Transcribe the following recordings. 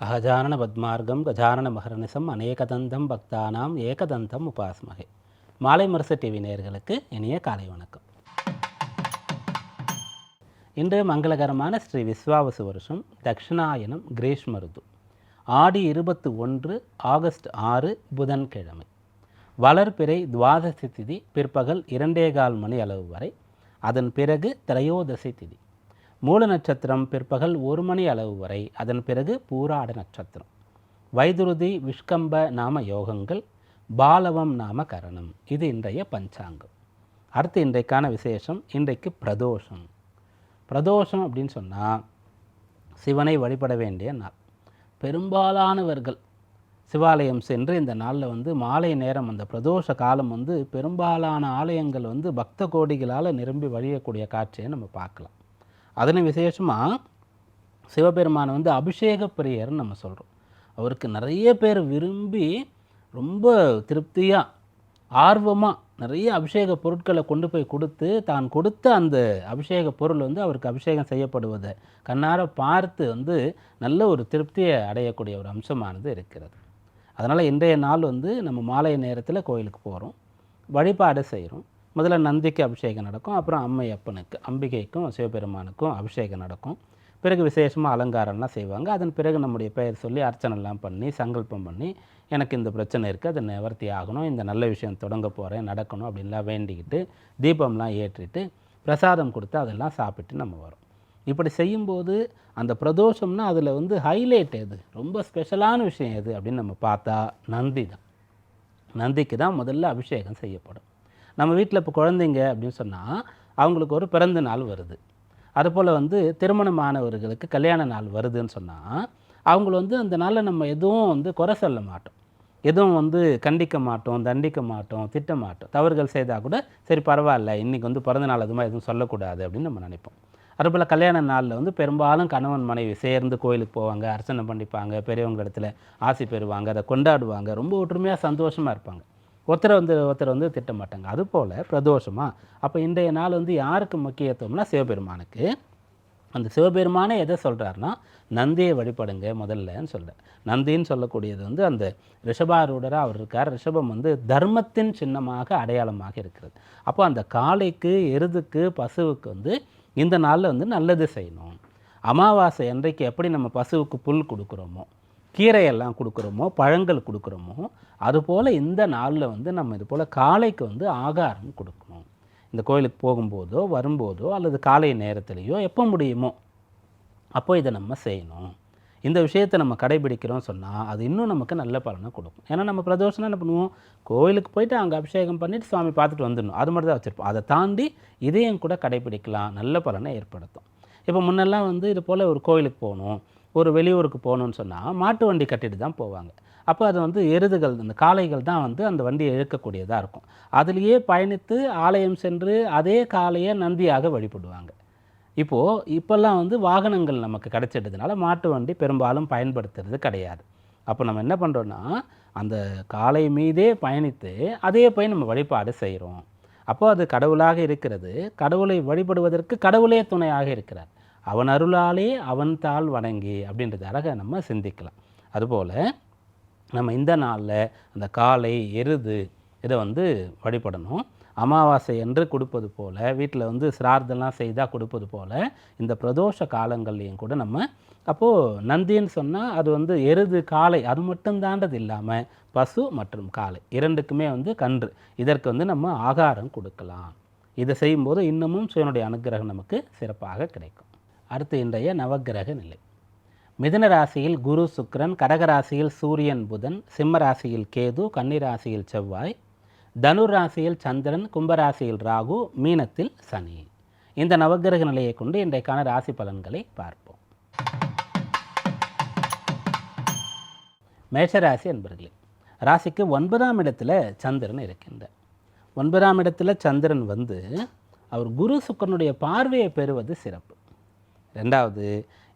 அகஜானன பத்மார்க்கம் கஜானன மகரநிசம் அநேகதந்தம் பக்தானாம் ஏகதந்தம் உபாஸ்மகே. மாலை மரசு டிவி நேயர்களுக்கு இனிய காலை வணக்கம். இன்று மங்களகரமான ஸ்ரீ விஸ்வாவசு வருஷம் தக்ஷிணாயனம் கிரீஷ்ம ருது ஆடி இருபத்து ஒன்று ஆகஸ்ட் ஆறு புதன்கிழமை. வளர்பிறை துவாதசி திதி பிற்பகல் இரண்டே கால் மணி அளவு வரை. அதன் பிறகு திரையோதசி திதி. மூல நட்சத்திரம் பிற்பகல் ஒரு மணி அளவு வரை அதன் பிறகு பூராட நட்சத்திரம். வைதுருதி விஷ்கம்ப நாம யோகங்கள் பாலவம் நாம கரணம். இது இன்றைய பஞ்சாங்கம். அடுத்து இன்றைக்கான விசேஷம் இன்றைக்கு பிரதோஷம். பிரதோஷம் அப்படின்னு சொன்னால் சிவனை வழிபட வேண்டிய நாள். பெரும்பாலானவர்கள் சிவாலயம் சென்று இந்த நாளில் வந்து மாலை நேரம் அந்த பிரதோஷ காலம் வந்து பெரும்பாலான ஆலயங்கள் வந்து பக்த கோடிகளால் நிரம்பி வழியக்கூடிய காட்சியை நம்ம பார்க்கலாம். அதிலும் விசேஷமாக சிவபெருமானை வந்து அபிஷேக பிரியர்னு நம்ம சொல்கிறோம் அவருக்கு நிறைய பேர் விரும்பி ரொம்ப திருப்தியாக ஆர்வமாக நிறைய அபிஷேக பொருட்களை கொண்டு போய் கொடுத்து தான் கொடுத்த அந்த அபிஷேக பொருள் வந்து அவருக்கு அபிஷேகம் செய்யப்படுவதை கண்ணார பார்த்து வந்து நல்ல ஒரு திருப்தியை அடையக்கூடிய ஒரு அம்சமானது இருக்கிறது. அதனால் இன்றைய நாள் வந்து நம்ம மாலை நேரத்தில் கோயிலுக்கு போகிறோம் வழிபாடு செய்கிறோம் முதல்ல நந்திக்கு அபிஷேகம் நடக்கும் அப்புறம் அம்மை அப்பனுக்கு அம்பிகைக்கும் சிவபெருமானுக்கும் அபிஷேகம் நடக்கும். பிறகு விசேஷமாக அலங்காரம்லாம் செய்வாங்க. அதன் பிறகு நம்முடைய பெயர் சொல்லி அர்ச்சனைலாம் பண்ணி சங்கல்பம் பண்ணி எனக்கு இந்த பிரச்சனை இருக்குது அது நிவர்த்தி ஆகணும் இந்த நல்ல விஷயம் தொடங்க போகிறேன் நடக்கணும் அப்படின்லாம் வேண்டிக்கிட்டு தீபம்லாம் ஏற்றிட்டு பிரசாதம் கொடுத்து அதெல்லாம் சாப்பிட்டு நம்ம வரோம். இப்படி செய்யும்போது அந்த பிரதோஷம்னா அதில் வந்து ஹைலைட் எது? ரொம்ப ஸ்பெஷலான விஷயம் எது அப்படின்னு நம்ம பார்த்தா நந்தி தான். நந்திக்கு தான் முதல்ல அபிஷேகம் செய்யப்படும். நம்ம வீட்டில் இப்போ குழந்தைங்க அப்படின்னு சொன்னால் அவங்களுக்கு ஒரு பிறந்த நாள் வருது. அதுபோல் வந்து திருமணமானவர்களுக்கு கல்யாண நாள் வருதுன்னு சொன்னால் அவங்கள வந்து அந்த நாளில் நம்ம எதுவும் வந்து குறை சொல்ல மாட்டோம். எதுவும் வந்து கண்டிக்க மாட்டோம் தண்டிக்க மாட்டோம் திட்ட மாட்டோம். தவறுகள் செய்தால் கூட சரி பரவாயில்ல இன்றைக்கி வந்து பிறந்த நாள் அதுமா எதுவும் சொல்லக்கூடாது அப்படின்னு நம்ம நினைப்போம். அதுபோல் கல்யாண நாளில் வந்து பெரும்பாலும் கணவன் மனைவி சேர்ந்து கோயிலுக்கு போவாங்க அர்ச்சனை பண்ணிப்பாங்க பெரியவங்க இடத்துல ஆசி பெறுவாங்க அதை கொண்டாடுவாங்க ரொம்ப ஒற்றுமையாக சந்தோஷமாக இருப்பாங்க. ஒருத்தரை வந்து ஒருத்தரை வந்து திட்ட மாட்டாங்க அதுபோல் பிரதோஷமாக அப்போ இன்றைய நாள் வந்து யாருக்கு முக்கியத்துவம்னா சிவபெருமானுக்கு. அந்த சிவபெருமானே எதை சொல்கிறாருன்னா நந்தியை வழிபடுங்க முதல்லன்னு சொல்கிறேன் நந்தின்னு சொல்லக்கூடியது வந்து அந்த ரிஷபாரூடராக அவர் இருக்கார். ரிஷபம் வந்து தர்மத்தின் சின்னமாக அடையாளமாக இருக்கிறது. அப்போ அந்த காளைக்கு எருதுக்கு பசுவுக்கு வந்து இந்த நாளில் வந்து நல்லது செய்யணும். அமாவாசை அன்றைக்கு எப்படி நம்ம பசுவுக்கு புல் கொடுக்குறோமோ கீரையெல்லாம் கொடுக்குறோமோ பழங்கள் கொடுக்குறோமோ அதுபோல் இந்த நாளில் வந்து நம்ம இது போல் காளைக்கு வந்து ஆகாரம் கொடுக்கணும். இந்த கோயிலுக்கு போகும்போதோ வரும்போதோ அல்லது காலை நேரத்துலேயோ எப்போ முடியுமோ அப்போ இதை நம்ம செய்யணும். இந்த விஷயத்தை நம்ம கடைபிடிக்கிறோம் சொன்னால் அது இன்னும் நமக்கு நல்ல பலனை கொடுக்கும். ஏன்னா நம்ம பிரதோஷம்னா என்ன பண்ணுவோம்? கோயிலுக்கு போயிட்டு அங்கே அபிஷேகம் பண்ணிவிட்டு சுவாமி பார்த்துட்டு வந்துடணும். அது மட்டும் தான் வச்சுருப்போம். அதை தாண்டி இதையும் கூட கடைபிடிக்கலாம். நல்ல பலனை ஏற்படுத்தும். இப்போ முன்னெல்லாம் வந்து இது போல் ஒரு கோயிலுக்கு போகணும் ஒரு வெளியூருக்கு போகணுன்னு சொன்னால் மாட்டு வண்டி கட்டிட்டு தான் போவாங்க. அப்போ அது வந்து எருதுகள் அந்த காளைகள் தான் வந்து அந்த வண்டியை இழுக்கக்கூடியதாக இருக்கும். அதுலேயே பயணித்து ஆலயம் சென்று அதே காளையை நந்தியாக வழிபடுவாங்க. இப்போது இப்போல்லாம் வந்து வாகனங்கள் நமக்கு கிடைச்சிட்டதுனால மாட்டு வண்டி பெரும்பாலும் பயன்படுத்துறது கிடையாது. அப்போ நம்ம என்ன பண்ணுறோன்னா அந்த காலை மீதே பயணித்து அதே போய் நம்ம வழிபாடு செய்கிறோம் அப்போ அது கடவுளாக இருக்கிறது. கடவுளை வழிபடுவதற்கு கடவுளே துணையாக இருக்கிறார். அவன் அருளாலே அவன் தாள் வணங்கி அப்படின்றது அழகாக நம்ம சிந்திக்கலாம். அதுபோல் நம்ம இந்த நாளில் அந்த காளை எருது இதை வந்து வழிபடணும். அமாவாசை என்று கொடுப்பது போல் வீட்டில் வந்து சிரார்த்தெல்லாம் செய்தால் கொடுப்பது போல் இந்த பிரதோஷ காலங்கள்லையும் கூட நம்ம அப்போது நந்தின்னு சொன்னால் அது வந்து எருது காளை அது மட்டும்தான்றது இல்லாமல் பசு மற்றும் காளை இரண்டுக்குமே வந்து கன்று. இதற்கு வந்து நம்ம ஆகாரம் கொடுக்கலாம். இதை செய்யும்போது இன்னமும் சிவனுடைய அனுகிரகம் நமக்கு சிறப்பாக கிடைக்கும். அடுத்து இன்றைய நவக்கிரக நிலை. மிதுன ராசியில் குரு சுக்கிரன் கடக ராசியில் சூரியன் புதன் சிம்ம ராசியில் கேது கன்னிராசியில் செவ்வாய் தனுர் ராசியில் சந்திரன் கும்பராசியில் ராகு மீனத்தில் சனி. இந்த நவக்கிரக நிலையை கொண்டு இன்றைக்கான ராசி பலன்களை பார்ப்போம். மேஷராசி என்பர்களே ராசிக்கு ஒன்பதாம் இடத்துல சந்திரன் இருக்கின்றார். ஒன்பதாம் இடத்துல சந்திரன் வந்து அவர் குரு சுக்கரனுடைய பார்வையை பெறுவது சிறப்பு. ரெண்டாவது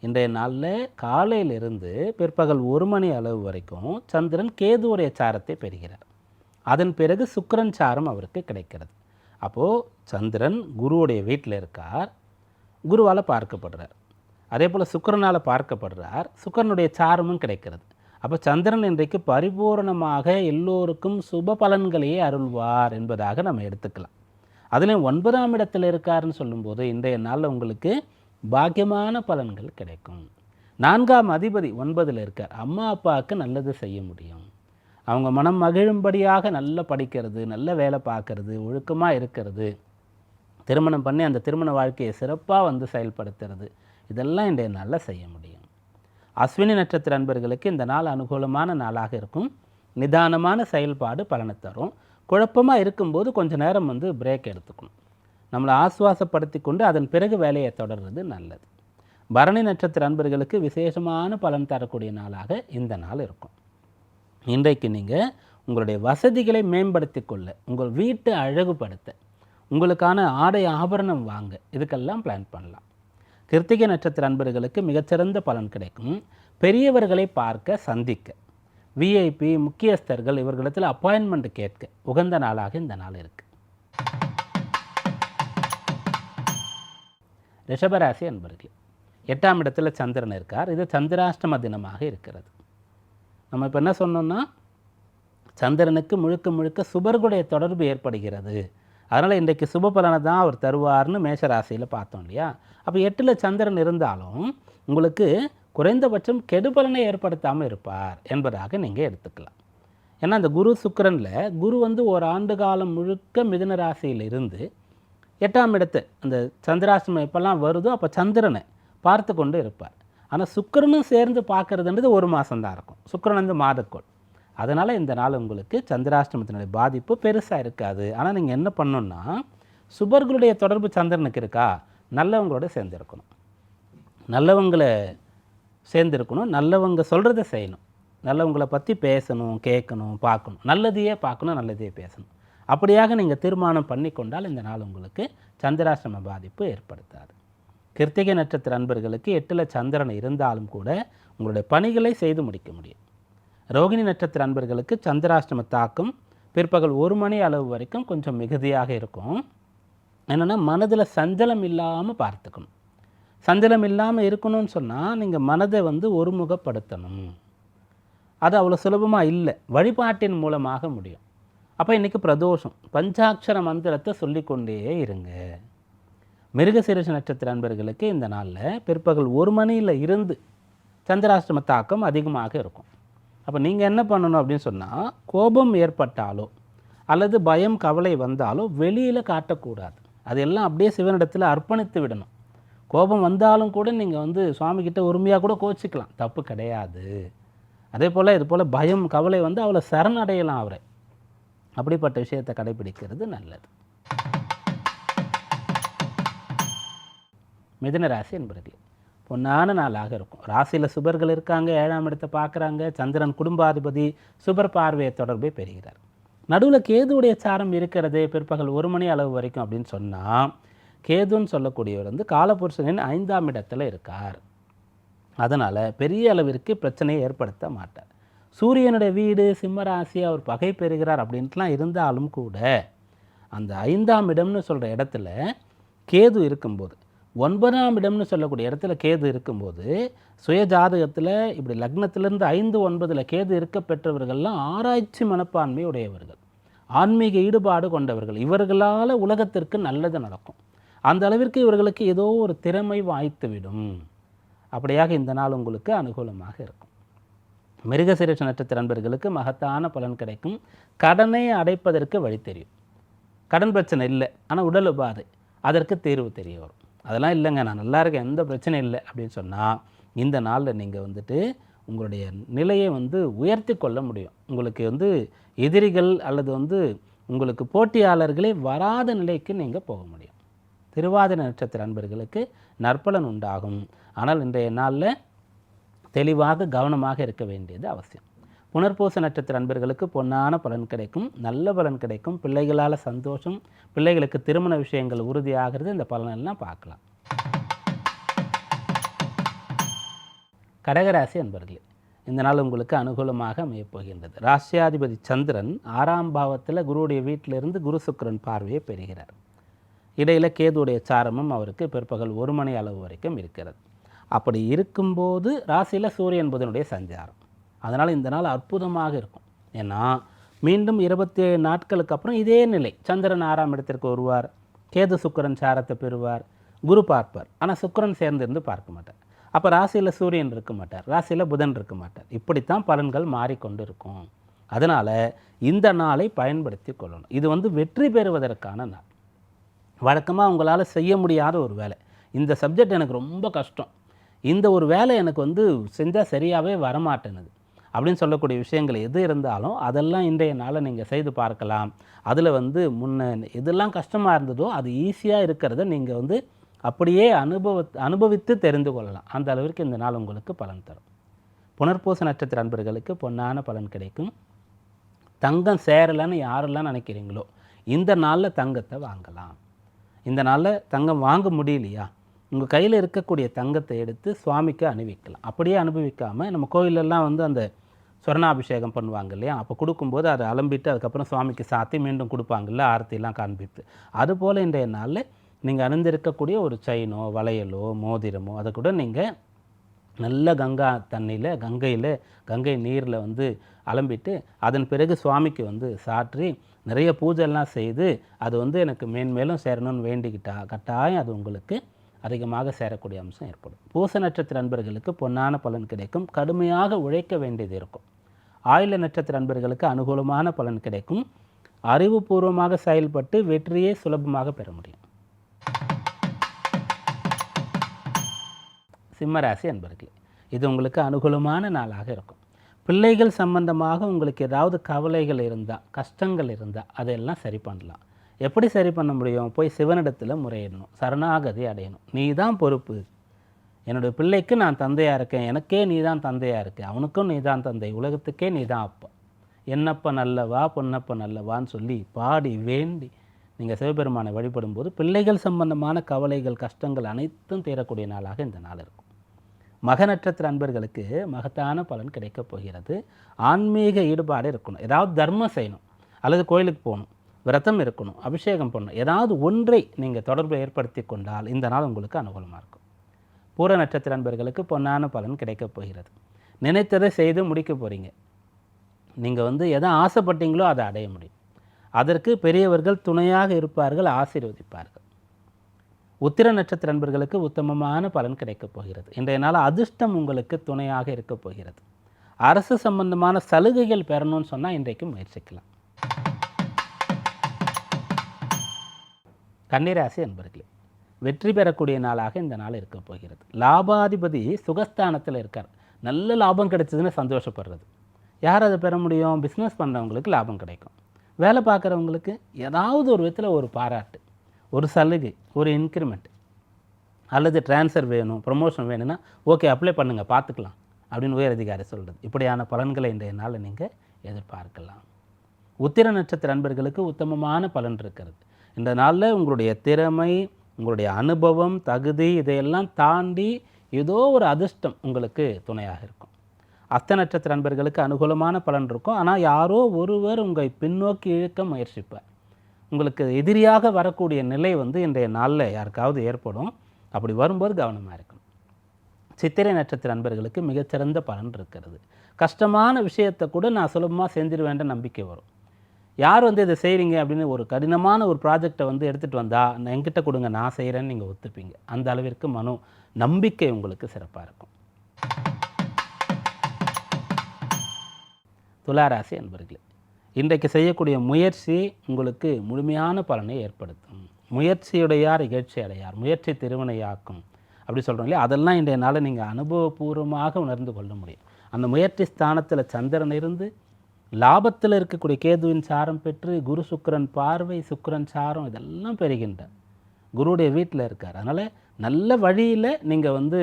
இன்றைய நாளில் காலையிலிருந்து பிற்பகல் ஒரு மணி அளவு வரைக்கும் சந்திரன் கேதுவுடைய சாரத்தை பெறுகிறார். அதன் பிறகு சுக்கிரன் சாரம் அவருக்கு கிடைக்கிறது. அப்போது சந்திரன் குருவுடைய வீட்டில் இருக்கார் குருவால் பார்க்கப்படுறார். அதே போல் சுக்கிரனால் பார்க்கப்படுறார் சுக்கிரனுடைய சாரமும் கிடைக்கிறது. அப்போ சந்திரன் இன்றைக்கு பரிபூரணமாக எல்லோருக்கும் சுப பலன்களையே அருள்வார் என்பதாக நம்ம எடுத்துக்கலாம். அதுலேயும் ஒன்பதாம் இடத்தில் இருக்காருன்னு சொல்லும்போது இன்றைய நாளில் உங்களுக்கு பாக்கியமான பலன்கள் கிடைக்கும். நான்காம் அதிபதி ஒன்பதில் இருக்கார் அம்மா அப்பாவுக்கு நல்லது செய்ய முடியும். அவங்க மனம் மகிழும்படியாக நல்லா படிக்கிறது நல்ல வேலை பார்க்கறது ஒழுக்கமாக இருக்கிறது. திருமணம் பண்ணி அந்த திருமண வாழ்க்கையை சிறப்பாக வந்து செயல்படுத்துறது. இதெல்லாம் இன்றைய நாளில் செய்ய முடியும். அஸ்வினி நட்சத்திர அன்பர்களுக்கு இந்த நாள் அனுகூலமான நாளாக இருக்கும். நிதானமான செயல்பாடு பலனை தரும். குழப்பமாக இருக்கும்போது கொஞ்ச நேரம் வந்து பிரேக் எடுத்துக்கணும். நம்மளை ஆசுவாசப்படுத்தி கொண்டு அதன் பிறகு வேலையை தொடர்றது நல்லது. பரணி நட்சத்திர அன்பர்களுக்கு விசேஷமான பலன் தரக்கூடிய நாளாக இந்த நாள் இருக்கும். இன்றைக்கு நீங்கள் உங்களுடைய வசதிகளை மேம்படுத்தி கொள்ள உங்கள் வீட்டை அழகுபடுத்த உங்களுக்கான ஆடை ஆபரணம் வாங்க இதுக்கெல்லாம் பிளான் பண்ணலாம். கிருத்திகை நட்சத்திர அன்பர்களுக்கு மிகச்சிறந்த பலன் கிடைக்கும். பெரியவர்களை பார்க்க சந்திக்க விஐபி முக்கியஸ்தர்கள் இவர்களிடத்தில் அப்பாயின்மெண்ட் கேட்க உகந்த நாளாக இந்த நாள் இருக்குது ரிஷபராசி அன்பர்களே எட்டாம் இடத்துல சந்திரன் இருக்கார். இது சந்திராஷ்டம தினமாக இருக்கிறது. நம்ம இப்போ என்ன சொன்னோம்னா சந்திரனுக்கு முழுக்க முழுக்க சுபர்களுடைய தொடர்பு ஏற்படுகிறது. அதனால் இன்றைக்கு சுப பலனை தான் அவர் தருவார்னு மேஷராசியில் பார்த்தோம் இல்லையா? அப்போ எட்டில் சந்திரன் இருந்தாலும் உங்களுக்கு குறைந்தபட்சம் கெடுபலனை ஏற்படுத்தாமல் இருப்பார் என்பதாக நீங்கள் எடுத்துக்கலாம். ஏன்னா அந்த குரு சுக்கரனில் குரு வந்து ஒரு ஆண்டு காலம் முழுக்க மிதுன ராசியில் இருந்து எட்டாம் இடத்து அந்த சந்திராசிரமம் எப்போல்லாம் வருதோ அப்போ சந்திரனை பார்த்து கொண்டு இருப்பார். ஆனால் சுக்கரனும் சேர்ந்து பார்க்கறதுன்றது ஒரு மாதம்தான் இருக்கும். சுக்கரன் வந்து மாதக்கோள். அதனால் இந்த நாள் உங்களுக்கு சந்திராஷ்டமத்தினுடைய பாதிப்பு பெருசாக இருக்காது. ஆனால் நீங்கள் என்ன பண்ணணுன்னா சுபர்களுடைய தொடர்பு சந்திரனுக்கு இருக்கா? நல்லவங்களோட சேர்ந்துருக்கணும். நல்லவங்களை சேர்ந்துருக்கணும். நல்லவங்க சொல்கிறத செய்யணும். நல்லவங்களை பற்றி பேசணும் கேட்கணும் பார்க்கணும். நல்லதையே பார்க்கணும் நல்லதையே பேசணும். அப்படியாக நீங்கள் தீர்மானம் பண்ணி கொண்டால் இந்த நாள் உங்களுக்கு சந்திராசிரம பாதிப்பு ஏற்படுத்தாது. கிருத்திகை நட்சத்திர அன்பர்களுக்கு எட்டில் சந்திரன் இருந்தாலும் கூட உங்களுடைய பணிகளை செய்து முடிக்க முடியும். ரோகிணி நட்சத்திர அன்பர்களுக்கு சந்திராஷ்டம தாக்கம் பிற்பகல் ஒரு மணி அளவு வரைக்கும் கொஞ்சம் மிகுதியாக இருக்கும். என்னென்னா மனதில் சஞ்சலம் இல்லாமல் பார்த்துக்கணும். சஞ்சலம் இல்லாமல் இருக்கணும்னு சொன்னால் நீங்கள் மனதை வந்து ஒருமுகப்படுத்தணும். அது அவ்வளோ சுலபமாக இல்லை. வழிபாட்டின் மூலமாக முடியும். அப்போ இன்றைக்கி பிரதோஷம். பஞ்சாட்சர மந்திரத்தை சொல்லிக்கொண்டே இருங்க. மிருகசீரிஷ நட்சத்திர அன்பர்களுக்கு இந்த நாளில் பிற்பகல் ஒரு மணியில் இருந்து சந்திராஷ்டம தாக்கம் அதிகமாக இருக்கும். அப்போ நீங்கள் என்ன பண்ணணும் அப்படின்னு சொன்னால் கோபம் ஏற்பட்டாலோ அல்லது பயம் கவலை வந்தாலோ வெளியில் காட்டக்கூடாது. அதெல்லாம் அப்படியே சிவனிடத்தில் அர்ப்பணித்து விடணும். கோபம் வந்தாலும் கூட நீங்கள் வந்து சுவாமிக்கிட்ட உரிமையாக கூட கோச்சிக்கலாம். தப்பு கிடையாது. அதே போல் இது போல் பயம் கவலை வந்து அவளை சரணடையலாம் அவரை. அப்படிப்பட்ட விஷயத்தை கடைபிடிக்கிறது நல்லது. மிதன ராசி என்பர்களே பொன்னான நாளாக இருக்கும். ராசியில் சுபர்கள் இருக்காங்க ஏழாம் இடத்தை பார்க்குறாங்க சந்திரன் குடும்பாதிபதி சுபர் பார்வையை தொடர்பை பெறுகிறார். நடுவில் கேதுவுடைய சாரம் இருக்கிறது பிற்பகல் ஒரு மணி அளவு வரைக்கும் அப்படின்னு சொன்னால் கேதுன்னு சொல்லக்கூடியவர் வந்து காலபுருஷனின் ஐந்தாம் இடத்துல இருக்கார். அதனால் பெரிய அளவிற்கு பிரச்சனையை ஏற்படுத்த மாட்டார். சூரியனுடைய வீடு சிம்மராசி அவர் பகை பெறுகிறார் அப்படின்ட்டுலாம் இருந்தாலும் கூட அந்த ஐந்தாம் இடம்னு சொல்கிற இடத்துல கேது இருக்கும்போது ஒன்பதாம் இடம்னு சொல்லக்கூடிய இடத்துல கேது இருக்கும்போது சுய ஜாதகத்தில் இப்படி லக்னத்திலிருந்து ஐந்து ஒன்பதில் கேது இருக்க பெற்றவர்கள்லாம் ஆராய்ச்சி மனப்பான்மை உடையவர்கள் ஆன்மீக ஈடுபாடு கொண்டவர்கள் இவர்களால் உலகத்திற்கு நல்லது நடக்கும். அந்த அளவிற்கு இவர்களுக்கு ஏதோ ஒரு திறமை வாய்த்துவிடும். அப்படியாக இந்த நாள் உங்களுக்கு அனுகூலமாக இருக்கும். மிருகசிரேஷ நட்சத்திர நண்பர்களுக்கு மகத்தான பலன் கிடைக்கும். கடனை அடைப்பதற்கு வழி தெரியும். கடன் பிரச்சனை இல்லை ஆனால் உடல் உபாதை. அதற்கு தீர்வு தெரிய வரும். அதெல்லாம் இல்லைங்க நான் நல்லா இருக்கேன் எந்த பிரச்சனையும் இல்லை அப்படின்னு சொன்னால் இந்த நாளில் நீங்கள் வந்துட்டு உங்களுடைய நிலையை வந்து உயர்த்தி கொள்ள முடியும். உங்களுக்கு வந்து எதிரிகள் அல்லது வந்து உங்களுக்கு போட்டியாளர்களே வராத நிலைக்கு நீங்கள் போக முடியும். திருவாதிரை நட்சத்திர அன்பர்களுக்கு நற்பலன் உண்டாகும். ஆனால் இன்றைய நாளில் தெளிவாக கவனமாக இருக்க வேண்டியது அவசியம். புனர்பூச நட்சத்திர அன்பர்களுக்கு பொன்னான பலன் கிடைக்கும் நல்ல பலன் கிடைக்கும் பிள்ளைகளால் சந்தோஷம் பிள்ளைகளுக்கு திருமண விஷயங்கள் உறுதியாகிறது இந்த பலனெல்லாம் பார்க்கலாம். கடகராசி அன்பர்களே இந்த நாள் உங்களுக்கு அனுகூலமாக அமையப்போகின்றது ராசியாதிபதி சந்திரன் ஆறாம் பாவத்தில் குருவுடைய வீட்டிலிருந்து குரு சுக்கிரன் பார்வையை பெறுகிறார். இடையில் கேதுடைய சாரமும் அவருக்கு பிற்பகல் ஒரு மணி அளவு வரைக்கும் இருக்கிறது. அப்படி இருக்கும்போது ராசியில் சூரியன் புதனுடைய சஞ்சாரம். அதனால் இந்த நாள் அற்புதமாக இருக்கும். ஏன்னா மீண்டும் இருபத்தி ஏழு நாட்களுக்கு அப்புறம் இதே நிலை. சந்திரன் ஆறாம் இடத்திற்கு வருவார். கேது சுக்கிரன் சாரத்தை பெறுவார். குரு பார்ப்பார். ஆனால் சுக்கிரன் சேர்ந்திருந்து பார்க்க மாட்டார். அப்போ ராசியில் சூரியன் இருக்க மாட்டார். ராசியில் புதன் இருக்க மாட்டார். இப்படித்தான் பலன்கள் மாறிக்கொண்டு இருக்கும் அதனால் இந்த நாளை பயன்படுத்தி கொள்ளணும். இது வந்து வெற்றி பெறுவதற்கான நாள். வழக்கமாக உங்களால் செய்ய முடியாத ஒரு வேலை. இந்த சப்ஜெக்ட் எனக்கு ரொம்ப கஷ்டம். இந்த ஒரு வேலை எனக்கு வந்து செஞ்சால் சரியாகவே வரமாட்டேனுது. அப்படின்னு சொல்லக்கூடிய விஷயங்கள் எது இருந்தாலும் அதெல்லாம் இன்றைய நாளில் நீங்கள் செய்து பார்க்கலாம். அதில் வந்து முன்ன எதெல்லாம் கஷ்டமாக இருந்ததோ அது ஈஸியாக இருக்கிறத நீங்கள் வந்து அப்படியே அனுபவ அனுபவித்து தெரிந்து கொள்ளலாம். அந்த அளவிற்கு இந்த நாள் உங்களுக்கு பலன் தரும். புனர்பூச நட்சத்திர அன்பர்களுக்கு பொன்னான பலன் கிடைக்கும். தங்கம் சேரலைன்னு யாரெல்லாம் நினைக்கிறீங்களோ இந்த நாளில் தங்கத்தை வாங்கலாம். இந்த நாளில் தங்கம் வாங்க முடியலையா? உங்கள் கையில் இருக்கக்கூடிய தங்கத்தை எடுத்து சுவாமிக்கு அணிவிக்கலாம். அப்படியே அனுபவிக்காமல் நம்ம கோயிலெல்லாம் வந்து அந்த சொர்ணாபிஷேகம் பண்ணுவாங்க இல்லையா? அப்போ கொடுக்கும்போது அதை அலம்பிட்டு அதுக்கப்புறம் சுவாமிக்கு சாத்தி மீண்டும் கொடுப்பாங்கல்ல ஆரத்திலாம் காண்பித்து. அதுபோல் இன்றைய நாளில் நீங்கள் அணிந்திருக்கக்கூடிய ஒரு செயினோ வளையலோ மோதிரமோ அதை கூட நீங்கள் நல்ல கங்கா தண்ணியில் கங்கையில் கங்கை நீரில் வந்து அலம்பிட்டு அதன் பிறகு சுவாமிக்கு வந்து சாற்றி நிறைய பூஜைலாம் செய்து அது வந்து எனக்கு மேன்மேலும் சேரணும்னு வேண்டிக்கிட்டா கட்டாயம் அது உங்களுக்கு அதிகமாக சேரக்கூடிய அம்சம் ஏற்படும். பூச நட்சத்திர அன்பர்களுக்கு பொன்னான பலன் கிடைக்கும். கடுமையாக உழைக்க வேண்டியது இருக்கும். ஆயுள நட்சத்திர அன்பர்களுக்கு அனுகூலமான பலன் கிடைக்கும். அறிவுபூர்வமாக செயல்பட்டு வெற்றியை சுலபமாக பெற முடியும். சிம்மராசி அன்பர்களே இது உங்களுக்கு அனுகூலமான நாளாக இருக்கும். பிள்ளைகள் சம்பந்தமாக உங்களுக்கு ஏதாவது கவலைகள் இருந்தால் கஷ்டங்கள் இருந்தால் அதையெல்லாம் சரி பண்ணலாம். எப்படி சரி பண்ண முடியும்? போய் சிவனிடத்தில் முறையிடணும். சரணாகதி அடையணும். நீ தான் பொறுப்பு. என்னுடைய பிள்ளைக்கு நான் தந்தையாக இருக்கேன். எனக்கே நீ தான் தந்தையாக இருக்க அவனுக்கும் நீ தான் தந்தை. உலகத்துக்கே நீ தான் அப்பா. என்னப்ப நல்லவா பொன்னப்ப நல்லவான்னு சொல்லி பாடி வேண்டி நீங்கள் சிவபெருமானை வழிபடும்போது பிள்ளைகள் சம்பந்தமான கவலைகள் கஷ்டங்கள் அனைத்தும் தீரக்கூடிய நாளாக இந்த நாள் இருக்கும். மக நட்சத்திர அன்பர்களுக்கு மகத்தான பலன் கிடைக்கப் போகிறது. ஆன்மீக ஈடுபாடு இருக்கணும். ஏதாவது தர்மம் செய்யணும். அல்லது கோயிலுக்கு போகணும். விரதம் இருக்கணும் அபிஷேகம் பண்ணணும். ஏதாவது ஒன்றை நீங்கள் தொடர்பு ஏற்படுத்தி கொண்டால் இந்த நாள் உங்களுக்கு அனுகூலமாக இருக்கும். பூர நட்சத்திர அன்பர்களுக்கு பொன்னான பலன் கிடைக்கப் போகிறது. நினைத்ததை செய்து முடிக்க போகிறீங்க நீங்கள் வந்து எதை ஆசைப்பட்டீங்களோ அதை அடைய முடியும். அதற்கு பெரியவர்கள் துணையாக இருப்பார்கள் ஆசீர்வதிப்பார்கள். உத்திர நட்சத்திர அன்பர்களுக்கு உத்தமமான பலன் கிடைக்கப் போகிறது. இன்றைய நாள் அதிர்ஷ்டம் உங்களுக்கு துணையாக இருக்கப் போகிறது. அரசு சம்பந்தமான சலுகைகள் பெறணும்னு சொன்னால் இன்றைக்கு முயற்சிக்கலாம். கன்னிராசி அன்பர்களே வெற்றி பெறக்கூடிய நாளாக இந்த நாள் இருக்க போகிறது. லாபாதிபதி சுகஸ்தானத்தில் இருக்கார். நல்ல லாபம் கிடைச்சதுன்னு சந்தோஷப்படுறது. யார் அதை பெற முடியும்? பிஸ்னஸ் பண்ணுறவங்களுக்கு லாபம் கிடைக்கும். வேலை பார்க்குறவங்களுக்கு ஏதாவது ஒரு விதத்தில் ஒரு பாராட்டு ஒரு சலுகை ஒரு இன்க்ரிமெண்ட் அல்லது ட்ரான்ஸ்ஃபர் வேணும் ப்ரொமோஷன் வேணும்னா ஓகே அப்ளை பண்ணுங்கள் பார்த்துக்கலாம் அப்படின்னு உயர் அதிகாரி சொல்கிறது இப்படியான பலன்களை இன்றைய நாளில் நீங்கள் எதிர்பார்க்கலாம். உத்திர நட்சத்திர நண்பர்களுக்கு உத்தமமான பலன் இருக்கிறது. இந்த நாளில் உங்களுடைய திறமை உங்களுடைய அனுபவம் தகுதி இதையெல்லாம் தாண்டி ஏதோ ஒரு அதிர்ஷ்டம் உங்களுக்கு துணையாக இருக்கும். அஸ்த நட்சத்திர அன்பர்களுக்கு அனுகூலமான பலன் இருக்கும். ஆனால் யாரோ ஒருவர் உங்களை பின்னோக்கி இழுக்க முயற்சிப்பார். உங்களுக்கு எதிரியாக வரக்கூடிய நிலை வந்து இன்றைய நாளில் யாருக்காவது ஏற்படும். அப்படி வரும்போது கவனமாக இருக்கணும். சித்திரை நட்சத்திர அன்பர்களுக்கு மிகச்சிறந்த பலன் இருக்கிறது. கஷ்டமான விஷயத்தை கூட நான் சுலபமாக செஞ்சிருவேன்ற நம்பிக்கை வரும். யார் வந்து இதை செய்கிறீங்க அப்படின்னு ஒரு கடினமான ஒரு ப்ராஜெக்டை வந்து எடுத்துகிட்டு வந்தால் நான் என்கிட்ட கொடுங்க நான் செய்கிறேன்னு நீங்கள் ஒத்துப்பீங்க. அந்த அளவிற்கு மனு நம்பிக்கை உங்களுக்கு சிறப்பாக இருக்கும். துளாராசி அன்பர்களே இன்றைக்கு செய்யக்கூடிய முயற்சி உங்களுக்கு முழுமையான பலனை ஏற்படுத்தும். முயற்சியுடையார் இகழ்ச்சி அடையார் முயற்சி திருவினையாக்கும் அப்படி சொல்கிறோம் இல்லையா? அதெல்லாம் இன்றைய நாளில் நீங்கள் அனுபவபூர்வமாக உணர்ந்து கொள்ள முடியும். அந்த முயற்சி ஸ்தானத்தில் சந்திரன் இருந்து லாபத்தில் இருக்கக்கூடிய கேதுவின் சாரம் பெற்று குரு சுக்கரன் பார்வை சுக்கிரன் சாரம் இதெல்லாம் பெறுகின்ற குருவுடைய வீட்டில் இருக்கார். அதனால் நல்ல வழியில் நீங்கள் வந்து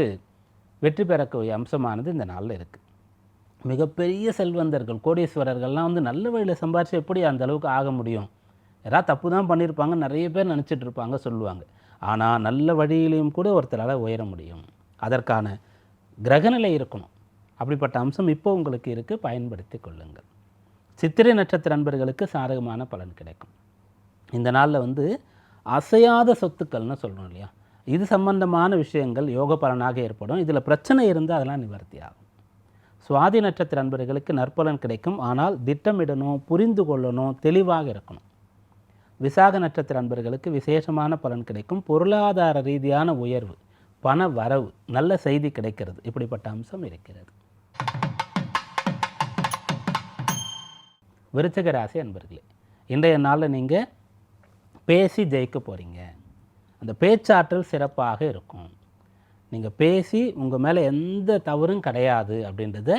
வெற்றி பெறக்கூடிய அம்சமானது இந்த நாளில் இருக்குது மிகப்பெரிய செல்வந்தர்கள் கோடீஸ்வரர்கள்லாம் வந்து நல்ல வழியில் சம்பாரித்து எப்படி அந்த அளவுக்கு ஆக முடியும்? யாராவது தப்பு தான் பண்ணியிருப்பாங்க நிறைய பேர் நினச்சிட்டு இருப்பாங்க சொல்லுவாங்க. ஆனால் நல்ல வழியிலையும் கூட ஒருத்தரால் உயர முடியும். அதற்கான கிரகநிலை இருக்கணும். அப்படிப்பட்ட அம்சம் இப்போ உங்களுக்கு இருக்குது பயன்படுத்தி கொள்ளுங்கள். சித்திரை நட்சத்திர நண்பர்களுக்கு சாதகமான பலன் கிடைக்கும். இந்த நாளில் வந்து அசையாத சொத்துக்கள்னு சொல்கிறோம் இல்லையா? இது சம்பந்தமான விஷயங்கள் யோக பலனாக ஏற்படும். இதில் பிரச்சனை இருந்தால் அதெல்லாம் நிவர்த்தி ஆகும். சுவாதி நட்சத்திர நண்பர்களுக்கு நற்பலன் கிடைக்கும். ஆனால் திட்டமிடணும் புரிந்து கொள்ளணும் தெளிவாக இருக்கணும். விசாக நட்சத்திர நண்பர்களுக்கு விசேஷமான பலன் கிடைக்கும். பொருளாதார ரீதியான உயர்வு பண வரவு நல்ல செய்தி கிடைக்கிறது. இப்படிப்பட்ட அம்சம் இருக்கிறது. விருச்சக ராசி அன்பர்களே இன்றைய நாளில் நீங்கள் பேசி ஜெயிக்க போகிறீங்க அந்த பேச்சாற்றல் சிறப்பாக இருக்கும். நீங்கள் பேசி உங்கள் மேலே எந்த தவறும் கிடையாது அப்படின்றத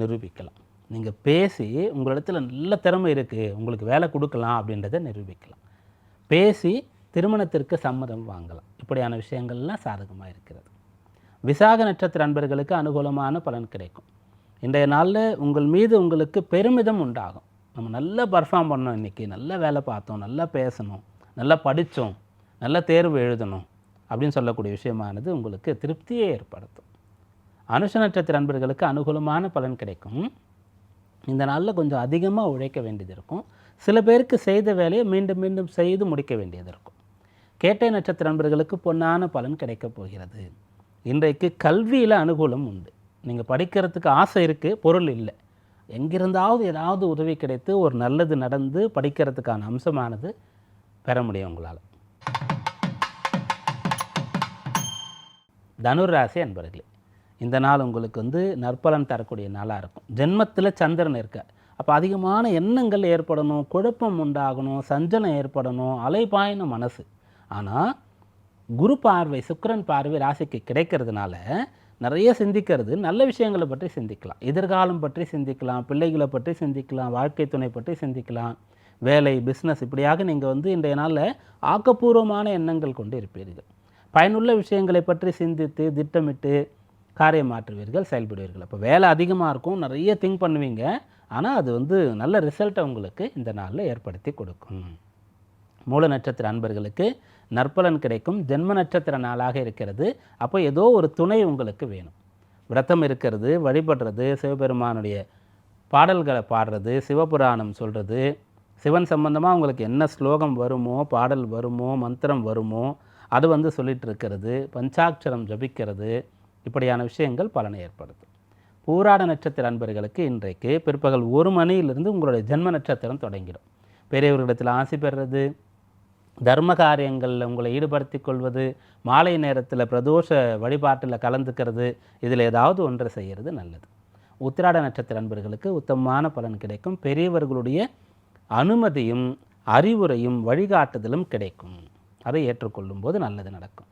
நிரூபிக்கலாம். நீங்கள் பேசி உங்களிடத்தில் நல்ல திறமை இருக்குது உங்களுக்கு வேலை கொடுக்கலாம் அப்படின்றத நிரூபிக்கலாம். பேசி திருமணத்திற்கு சம்மதம் வாங்கலாம். இப்படியான விஷயங்கள்லாம் சாதகமாக இருக்கிறது. விசாக நட்சத்திர அன்பர்களுக்கு அனுகூலமான பலன் கிடைக்கும். இன்றைய நாளில் உங்கள் மீது உங்களுக்கு பெருமிதம் உண்டாகும். நம்ம நல்லா பர்ஃபார்ம் பண்ணோம் இன்றைக்கி நல்ல வேலை பார்த்தோம் நல்லா பேசணும் நல்லா படித்தோம் நல்லா தேர்வு எழுதணும் அப்படின்னு சொல்லக்கூடிய விஷயமானது உங்களுக்கு திருப்தியை ஏற்படுத்தும். அனுஷ நட்சத்திர அன்பர்களுக்கு அனுகூலமான பலன் கிடைக்கும். இந்த நாளில் கொஞ்சம் அதிகமாக உழைக்க வேண்டியது இருக்கும். சில பேருக்கு செய்த வேலையை மீண்டும் மீண்டும் செய்து முடிக்க வேண்டியது இருக்கும். கேட்டை நட்சத்திர நண்பர்களுக்கு பொன்னான பலன் கிடைக்கப் போகிறது. இன்றைக்கு கல்வியில் அனுகூலம் உண்டு. நீங்கள் படிக்கிறதுக்கு ஆசை இருக்குது பொருள் இல்லை. எங்கிருந்தாவது ஏதாவது உதவி கிடைத்து ஒரு நல்லது நடந்து படிக்கிறதுக்கான அம்சமானது பெற முடியும் உங்களால். தனுர் அன்பர்களே இந்த நாள் உங்களுக்கு வந்து நற்பலன் தரக்கூடிய நாளாக இருக்கும். ஜென்மத்தில் சந்திரன் இருக்க அப்போ அதிகமான எண்ணங்கள் ஏற்படணும் குழப்பம் உண்டாகணும் சஞ்சலம் ஏற்படணும் அலைபாயின மனசு. ஆனால் குரு பார்வை சுக்கிரன் பார்வை ராசிக்கு கிடைக்கிறதுனால நிறைய சிந்திக்கிறது நல்ல விஷயங்களை பற்றி சிந்திக்கலாம். எதிர்காலம் பற்றி சிந்திக்கலாம் பிள்ளைகளை பற்றி சிந்திக்கலாம் வாழ்க்கை துணை பற்றி சிந்திக்கலாம் வேலை பிஸ்னஸ் இப்படியாக நீங்கள் வந்து இன்றைய நாளில் ஆக்கப்பூர்வமான எண்ணங்கள் கொண்டு இருப்பீர்கள். பயனுள்ள விஷயங்களை பற்றி சிந்தித்து திட்டமிட்டு காரியம் மாற்றுவீர்கள் செயல்படுவீர்கள். அப்போ வேலை அதிகமாக இருக்கும் நிறைய திங்க் பண்ணுவீங்க. ஆனால் அது வந்து நல்ல ரிசல்ட்டை உங்களுக்கு இந்த நாளில் ஏற்படுத்தி கொடுக்கும். மூல நட்சத்திர அன்பர்களுக்கு நற்பலன் கிடைக்கும். ஜென்ம நட்சத்திர நாளாக இருக்கிறது. அப்போ ஏதோ ஒரு துணை உங்களுக்கு வேணும். விரதம் இருக்கிறது வழிபடுறது சிவபெருமானுடைய பாடல்களை பாடுறது சிவபுராணம் சொல்கிறது சிவன் சம்பந்தமாக உங்களுக்கு என்ன ஸ்லோகம் வருமோ பாடல் வருமோ மந்திரம் வருமோ அது வந்து சொல்லிகிட்டு இருக்கிறது. பஞ்சாட்சரம் ஜபிக்கிறது. இப்படியான விஷயங்கள் பலனை ஏற்படுத்தும். பூராட நட்சத்திர அன்பர்களுக்கு இன்றைக்கு பிற்பகல் ஒரு மணியிலிருந்து உங்களுடைய ஜென்ம நட்சத்திரம் தொடங்கிடும். பெரியவர்களிடத்தில் ஆசை பெறுறது. தர்ம காரியங்களில் உங்களை ஈடுபடுத்தி கொள்வது மாலை நேரத்தில் பிரதோஷ வழிபாட்டில் கலந்துக்கிறது இதில் ஏதாவது ஒன்றை செய்கிறது நல்லது. உத்திராட நட்சத்திர அன்பர்களுக்கு உத்தமமான பலன் கிடைக்கும். பெரியவர்களுடைய அனுமதியும் அறிவுரையும் வழிகாட்டுதலும் கிடைக்கும். அதை ஏற்றுக்கொள்ளும் போது நல்லது நடக்கும்.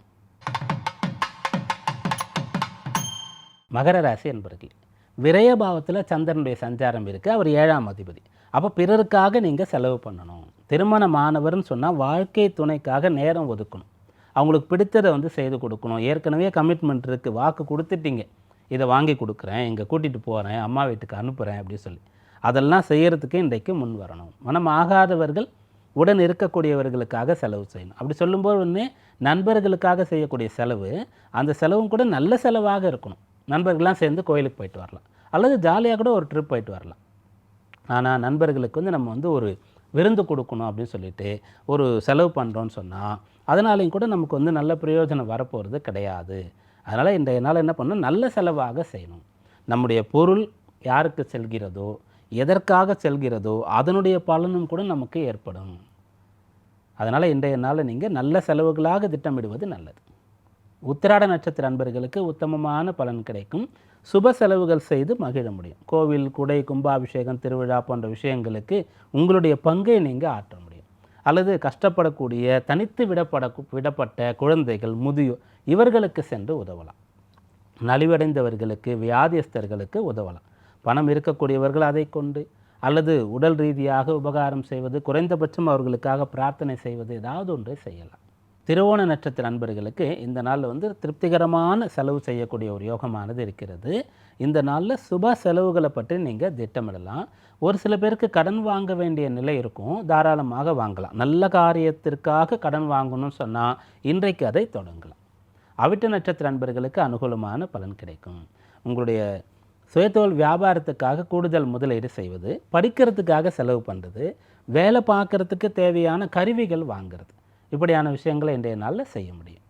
மகர ராசி என்பர்கள் விரயபாவத்தில் சந்திரனுடைய சஞ்சாரம் இருக்குது அவர் ஏழாம் அதிபதி. அப்போ பிறருக்காக நீங்கள் செலவு பண்ணணும். திருமணமானவர்னு சொன்னால் வாழ்க்கை துணைக்காக நேரம் ஒதுக்கணும். அவங்களுக்கு பிடித்ததை வந்து செய்து கொடுக்கணும். ஏற்கனவே கமிட்மெண்ட் இருக்குது வாக்கு கொடுத்துட்டீங்க. இதை வாங்கி கொடுக்குறேன். இங்கே கூட்டிகிட்டு போகிறேன் அம்மா வீட்டுக்கு அனுப்புகிறேன் அப்படின்னு சொல்லி. அதெல்லாம் செய்கிறதுக்கு இன்றைக்கு முன் வரணும். மனம் ஆகாதவர்கள் உடன் இருக்கக்கூடியவர்களுக்காக செலவு செய்யணும். அப்படி சொல்லும்போது ஒன்று நண்பர்களுக்காக செய்யக்கூடிய செலவு அந்த செலவும் கூட நல்ல செலவாக இருக்கணும். நண்பர்கள்லாம் சேர்ந்து கோயிலுக்கு போயிட்டு வரலாம். அல்லது ஜாலியாக கூட ஒரு ட்ரிப் போயிட்டு வரலாம். ஆனால் நண்பர்களுக்கு வந்து நம்ம வந்து ஒரு விருந்து கொடுக்கணும் அப்படின்னு சொல்லிட்டு ஒரு செலவு பண்ணுறோன்னு சொன்னால் அதனாலையும் கூட நமக்கு வந்து நல்ல பிரயோஜனம் வரப்போகிறது கிடையாது. அதனால் இன்றைய நாள் என்ன பண்ணணும்? நல்ல செலவாக செய்யணும். நம்முடைய பொருள் யாருக்கு செல்கிறதோ எதற்காக செல்கிறதோ அதனுடைய பலனும் கூட நமக்கு ஏற்படும். அதனால் இன்றைய நாளில் நீங்கள் நல்ல செலவுகளாக திட்டமிடுவது நல்லது. உத்திராட நட்சத்திர அன்பர்களுக்கு உத்தமமான பலன் கிடைக்கும். சுப செலவுகள் செய்து மகிழ முடியும். கோவில் குடை கும்பாபிஷேகம் திருவிழா போன்ற விஷயங்களுக்கு உங்களுடைய பங்கை நீங்கள் ஆற்ற முடியும். அல்லது கஷ்டப்படக்கூடிய தனித்து விடப்பட விடப்பட்ட குழந்தைகள் முதியோர் இவர்களுக்கு சென்று உதவலாம். நலிவடைந்தவர்களுக்கு வியாதியஸ்தர்களுக்கு உதவலாம். பணம் இருக்கக்கூடியவர்கள் அதை கொண்டு அல்லது உடல் ரீதியாக உபகாரம் செய்வது குறைந்தபட்சம் அவர்களுக்காக பிரார்த்தனை செய்வது ஏதாவது ஒன்றை செய்யலாம். திருவோண நட்சத்திர அன்பர்களுக்கு இந்த நாளில் வந்து திருப்திகரமான செலவு செய்யக்கூடிய ஒரு யோகமானது இருக்கிறது. இந்த நாளில் சுப செலவுகளை பற்றி நீங்கள் திட்டமிடலாம். ஒரு சில பேருக்கு கடன் வாங்க வேண்டிய நிலை இருக்கும். தாராளமாக வாங்கலாம். நல்ல காரியத்திற்காக கடன் வாங்கணும்னு சொன்னால் இன்றைக்கு அதை தொடங்கலாம். அவிட்ட நட்சத்திர அன்பர்களுக்கு அனுகூலமான பலன் கிடைக்கும். உங்களுடைய சுயத்தோல் வியாபாரத்துக்காக கூடுதல் முதலீடு செய்வது படிக்கிறதுக்காக செலவு பண்ணுறது வேலை பார்க்குறதுக்கு தேவையான கருவிகள் வாங்குறது. இப்படியான விஷயங்களை இன்றைய நாளில் செய்ய முடியும்.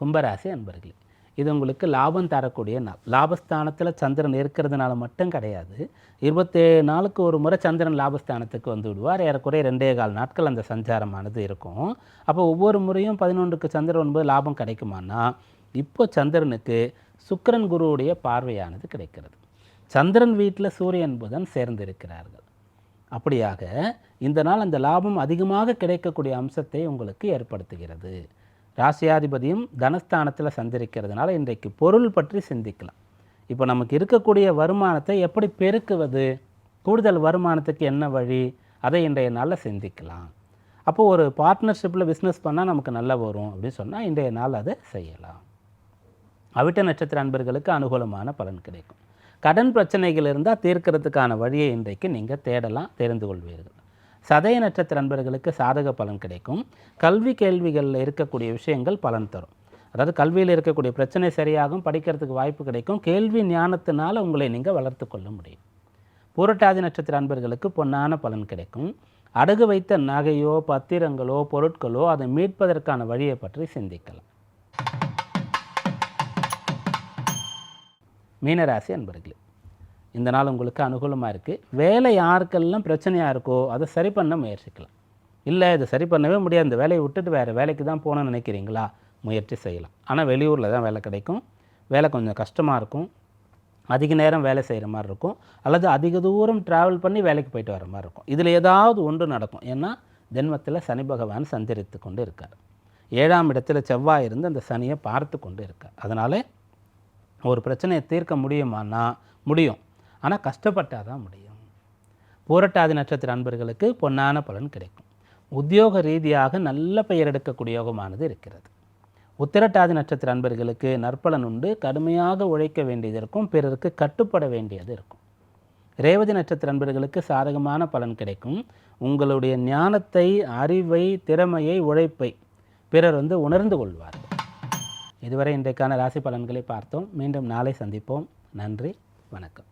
கும்பராசி அன்பர்களே இது உங்களுக்கு லாபம் தரக்கூடிய நாள். லாபஸ்தானத்தில் சந்திரன் இருக்கிறதுனால மட்டும் கிடையாது. இருபத்தேழு நாளுக்கு ஒரு முறை சந்திரன் லாபஸ்தானத்துக்கு வந்து விடுவார். ஏறக்குறைய ரெண்டே கால் நாட்கள் அந்த சஞ்சாரமானது இருக்கும். அப்போ ஒவ்வொரு முறையும் பதினொன்றுக்கு சந்திரன் ஒன்பது லாபம் கிடைக்குமானா இப்போ சந்திரனுக்கு சுக்கரன் குருவுடைய பார்வையானது கிடைக்கிறது. சந்திரன் வீட்டில் சூரியன் புதன் சேர்ந்திருக்கிறார்கள். அப்படியாக இந்த நாள் அந்த லாபம் அதிகமாக கிடைக்கக்கூடிய அம்சத்தை உங்களுக்கு ஏற்படுத்துகிறது. ராசியாதிபதியும் தனஸ்தானத்தில் சந்திரிக்கிறதுனால இன்றைக்கு பொருள் பற்றி சிந்திக்கலாம். இப்போ நமக்கு இருக்கக்கூடிய வருமானத்தை எப்படி பெருக்குவது? கூடுதல் வருமானத்துக்கு என்ன வழி? அதை இன்றைய நாளில் சிந்திக்கலாம். அப்போ ஒரு பார்ட்னர்ஷிப்பில் பிஸ்னஸ் பண்ணால் நமக்கு நல்லா வரும் அப்படின்னு சொன்னால் இன்றைய நாள் அதை செய்யலாம். அவிட்ட நட்சத்திர அன்பர்களுக்கு அனுகூலமான பலன் கிடைக்கும். கடன் பிரச்சனைகள் இருந்தால் தீர்க்கிறதுக்கான வழியை இன்றைக்கு நீங்கள் தேடலாம் தெரிந்து கொள்வீர்கள். சதய நட்சத்திர நண்பர்களுக்கு சாதக பலன் கிடைக்கும். கல்வி கேள்விகளில் இருக்கக்கூடிய விஷயங்கள் பலன் தரும். அதாவது கல்வியில் இருக்கக்கூடிய பிரச்சனை சரியாகும் படிக்கிறதுக்கு வாய்ப்பு கிடைக்கும். கேள்வி ஞானத்தினால் உங்களை நீங்கள் வளர்த்து கொள்ள முடியும். பூரட்டாதி நட்சத்திர அன்பர்களுக்கு பொன்னான பலன் கிடைக்கும். அடகு வைத்த நகையோ பத்திரங்களோ பொருட்களோ அதை மீட்பதற்கான வழியை பற்றி சிந்திக்கலாம். மீனராசி அன்பர்களே இந்த நாள் உங்களுக்கு அனுகூலமாக இருக்குது வேலை யாருக்கெல்லாம் பிரச்சனையாக இருக்கோ அதை சரி பண்ண முயற்சிக்கலாம். இல்லை இதை சரி பண்ணவே முடியாது. இந்த வேலையை விட்டுட்டு வேறு வேலைக்கு தான் போகணும்னு நினைக்கிறீங்களா? முயற்சி செய்யலாம். ஆனால் வெளியூரில் தான் வேலை கிடைக்கும். வேலை கொஞ்சம் கஷ்டமாக இருக்கும். அதிக நேரம் வேலை செய்கிற மாதிரி இருக்கும். அல்லது அதிக தூரம் ட்ராவல் பண்ணி வேலைக்கு போயிட்டு வர மாதிரி இருக்கும். இதில் ஏதாவது ஒன்று நடக்கும். ஏன்னா ஜென்மத்தில் சனி பகவான் சந்தரித்து கொண்டு இருக்கார். ஏழாம் இடத்துல செவ்வாய் இருந்து அந்த சனியை பார்த்து கொண்டு இருக்கார். அதனால் ஒரு பிரச்சனையை தீர்க்க முடியுமானா முடியும். ஆனால் கஷ்டப்பட்டால் தான் முடியும். பூரட்டாதி நட்சத்திர அன்பர்களுக்கு பொன்னான பலன் கிடைக்கும். உத்தியோக ரீதியாக நல்ல பெயர் எடுக்கக்கூடிய யோகமானது இருக்கிறது. உத்திரட்டாதி நட்சத்திர அன்பர்களுக்கு நற்பலன் உண்டு. கடுமையாக உழைக்க வேண்டியது இருக்கும். பிறருக்கு கட்டுப்பட வேண்டியது இருக்கும். ரேவதி நட்சத்திர அன்பர்களுக்கு சாதகமான பலன் கிடைக்கும். உங்களுடைய ஞானத்தை அறிவை திறமையை உழைப்பை பிறர் வந்து உணர்ந்து கொள்வார்கள். இதுவரை இன்றைக்கான ராசி பலன்களை பார்த்தோம். மீண்டும் நாளை சந்திப்போம். நன்றி வணக்கம்.